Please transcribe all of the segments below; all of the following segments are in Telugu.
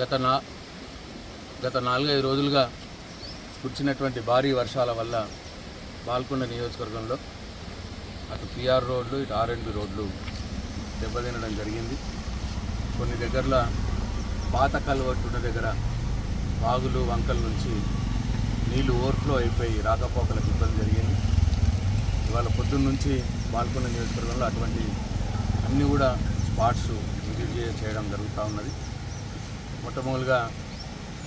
గత నా గత నాలుగైదు రోజులుగా కురిచినటువంటి భారీ వర్షాల వల్ల బాల్కొండ నియోజకవర్గంలో అటు పిఆర్ రోడ్లు ఇటు ఆర్ఎండ్బి రోడ్లు దెబ్బతినడం జరిగింది. కొన్ని దగ్గరలో పాత కలవట్టున్న దగ్గర వాగులు వంకల నుంచి నీళ్ళు ఓవర్ఫ్లో అయిపోయి రాకపోకలకు ఇబ్బంది జరిగింది. ఇవాళ పొద్దున్న నుంచి బాల్కొండ నియోజకవర్గంలో అటువంటి అన్నీ కూడా స్పాట్స్ విజిట్ చేయడం జరుగుతూ ఉన్నది. మొట్టమొదలుగా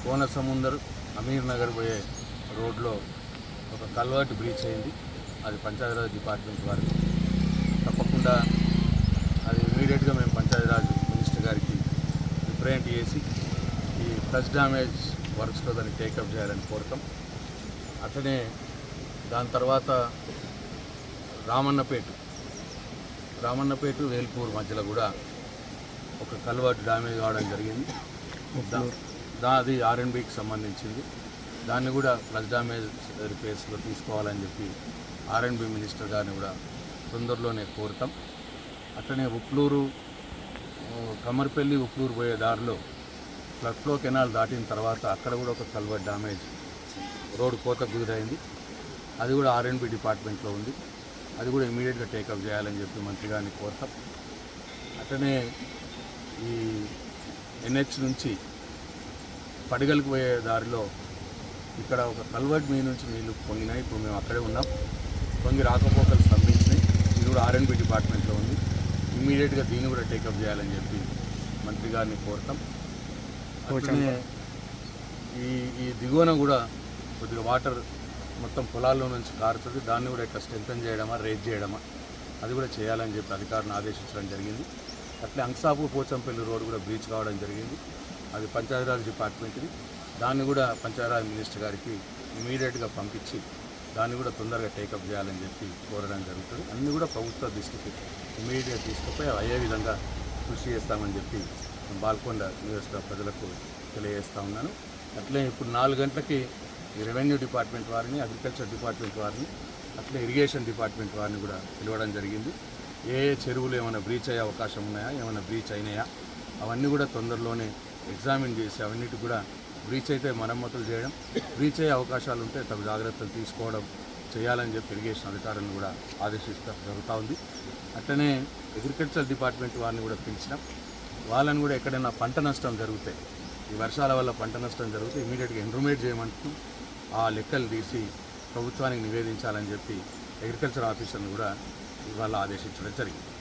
కోనసముందరు అమీర్ నగర్ పోయే రోడ్లో ఒక కల్వర్ట్ బ్రీచ్ అయింది. అది పంచాయతీరాజ్ డిపార్ట్మెంట్ వారికి తప్పకుండా అది ఇమీడియట్గా మేము పంచాయతీరాజ్ మినిస్టర్ గారికి రిప్రజెంట్ చేసి ఈ ఫ్లడ్ డ్యామేజ్ వర్క్స్లో దాన్ని టేకప్ చేయాలని కోరుతాం. అట్లనే దాని తర్వాత రామన్నపేట రామన్నపేట వేల్పూర్ మధ్యలో కూడా ఒక కల్వర్ట్ డ్యామేజ్ కావడం జరిగింది. అది ఆర్ఎన్బికి సంబంధించింది. దాన్ని కూడా ఫ్లష్ డ్యామేజ్ రిపేర్స్లో తీసుకోవాలని చెప్పి ఆర్ఎన్బి మినిస్టర్ గారిని కూడా తొందరలోనే కోరుతాం అట్లనే ఉప్లూరు ఆ, కమర్పల్లి ఉప్లూరు పోయే దారిలో ఫ్లడ్ ఫ్లో కెనాల్ దాటిన తర్వాత అక్కడ కూడా ఒక కల్వర్ డ్యామేజ్ రోడ్ కోత గురైంది. అది కూడా ఆర్ఎన్బి డిపార్ట్మెంట్లో ఉంది. అది కూడా ఇమీడియట్గా టేకప్ చేయాలని చెప్పి మంత్రి గారిని కోరుతాం అట్లనే ఈ ఎన్హెచ్ నుంచి పడిగలకు పోయే దారిలో ఇక్కడ ఒక కల్వర్ట్ మీ నుంచి నీళ్ళు పొంగినాయి. ఇప్పుడు మేము అక్కడే ఉన్నాం. పొంగి రాకపోకలు స్తంభించినాయి. ఇది కూడా ఆర్ఎన్బి డిపార్ట్మెంట్లో ఉంది. ఇమీడియట్గా దీన్ని కూడా టేకప్ చేయాలని చెప్పి మంత్రి గారిని కోరుతాం అట్లనే ఈ ఈ దిగువన కూడా కొద్దిగా వాటర్ మొత్తం పొలాల్లో నుంచి కారుతుంది. దాన్ని కూడా ఇట్లా స్ట్రెంథన్ చేయడమా రేజ్ చేయడమా అది కూడా చేయాలని చెప్పి అధికారులను ఆదేశించడం జరిగింది. అట్లే అంక్సాపూర్ పోచంపల్లి రోడ్ కూడా బ్రీచ్ కావడం జరిగింది. అది పంచాయతీరాజ్ డిపార్ట్మెంట్ది. దాన్ని కూడా పంచాయతీరాజ్ మినిస్టర్ గారికి ఇమీడియట్గా పంపించి దాన్ని కూడా తొందరగా టేకప్ చేయాలని చెప్పి కోరడం జరుగుతుంది. అన్నీ కూడా ప్రభుత్వ దృష్టికి ఇమీడియట్గా తీసుకుపోయి అయ్యే విధంగా కృషి చేస్తామని చెప్పి బాల్కొండ నియోజక ప్రజలకు తెలియజేస్తా ఉన్నాను. అట్లే ఇప్పుడు నాలుగు గంటలకి రెవెన్యూ డిపార్ట్మెంట్ వారిని అగ్రికల్చర్ డిపార్ట్మెంట్ వారిని అట్లే ఇరిగేషన్ డిపార్ట్మెంట్ వారిని కూడా పిలవడం జరిగింది. ఏ ఏ చెరువులు ఏమైనా బ్రీచ్ అయ్యే అవకాశం ఉన్నాయా? ఏమైనా బ్రీచ్ అయినాయా? అవన్నీ కూడా తొందరలోనే ఎగ్జామిన్ చేసి అవన్నిటి కూడా బ్రీచ్ అయితే మరమ్మతులు చేయడం బ్రీచ్ అయ్యే అవకాశాలు ఉంటే తగు జాగ్రత్తలు తీసుకోవడం చేయాలని చెప్పి ఇరిగేషన్ అధికారులను కూడా ఆదేశిస్తూ జరుగుతూ ఉంది. అట్లనే అగ్రికల్చర్ డిపార్ట్మెంట్ వారిని కూడా పిలిచినాం. వాళ్ళని కూడా ఎక్కడైనా పంట నష్టం జరిగితే ఈ వర్షాల వల్ల పంట నష్టం జరిగితే ఇమీడియట్గా ఎన్రూమేట్ చేయమంటూ ఆ లెక్కలు తీసి ప్రభుత్వానికి నివేదించాలని చెప్పి అగ్రికల్చర్ ఆఫీసర్ని కూడా ఇవాళ ఆదేశించడం జరిగింది.